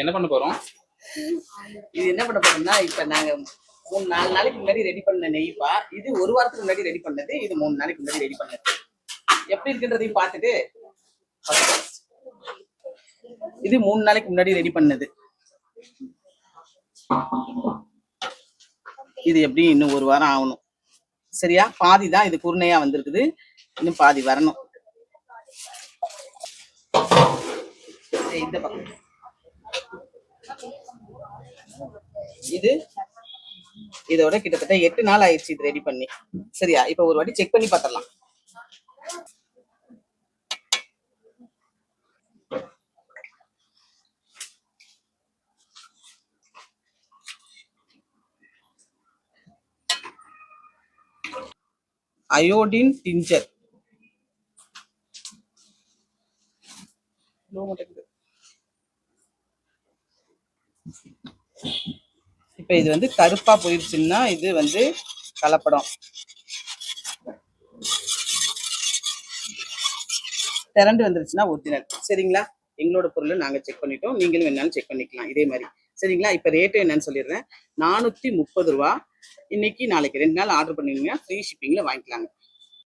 என்ன பண்ண போறோம்? இது என்ன பண்ண போறோம்னா இப்ப நாங்க மூணு நாலு நாளைக்கு முன்னாடி ரெடி பண்ண நெய்ப்பா இது ஒரு வாரத்துக்கு முன்னாடி ரெடி பண்ணது இது மூணு நாளைக்கு முன்னாடி ரெடி பண்ணது. எப்படி இருக்குன்றதையும் பார்த்துட்டு இது மூணு நாளைக்கு முன்னாடி ரெடி பண்ணது. இது எப்படி இன்னும் ஒரு வாரம் ஆகணும். சரியா? பாதி தான் இது குருணையா வந்திருக்குது. இன்னும் பாதி வரணும். இந்த பக்கம். இது? இதோட கிட்டத்தட்ட எட்டு நாள் ஆயிடுச்சு இது ரெடி பண்ணி. சரியா? இப்ப ஒரு வாட்டி செக் பண்ணி பார்த்துடலாம். Iodine tincture. இப்ப இது வந்து கருப்பா போயிருச்சுன்னா இது வந்து கலப்படம். திரண்டு வந்துருச்சுன்னா ஒரிஜினல். சரிங்களா? எங்களோட பொருளை நாங்க செக் பண்ணிட்டோம். நீங்களும் வேணாலும் செக் பண்ணிக்கலாம். இதே மாதிரி. சரிங்களா? இப்ப ரேட்டு என்னன்னு சொல்லிடுறேன். நானூத்தி முப்பது ரூபா. இன்னைக்கு நாளைக்கு. ரெண்டு நாள் ஆர்டர் பண்ணிருங்க ஃப்ரீ ஷிப்பிங்ல வாங்கிக்கலாங்க.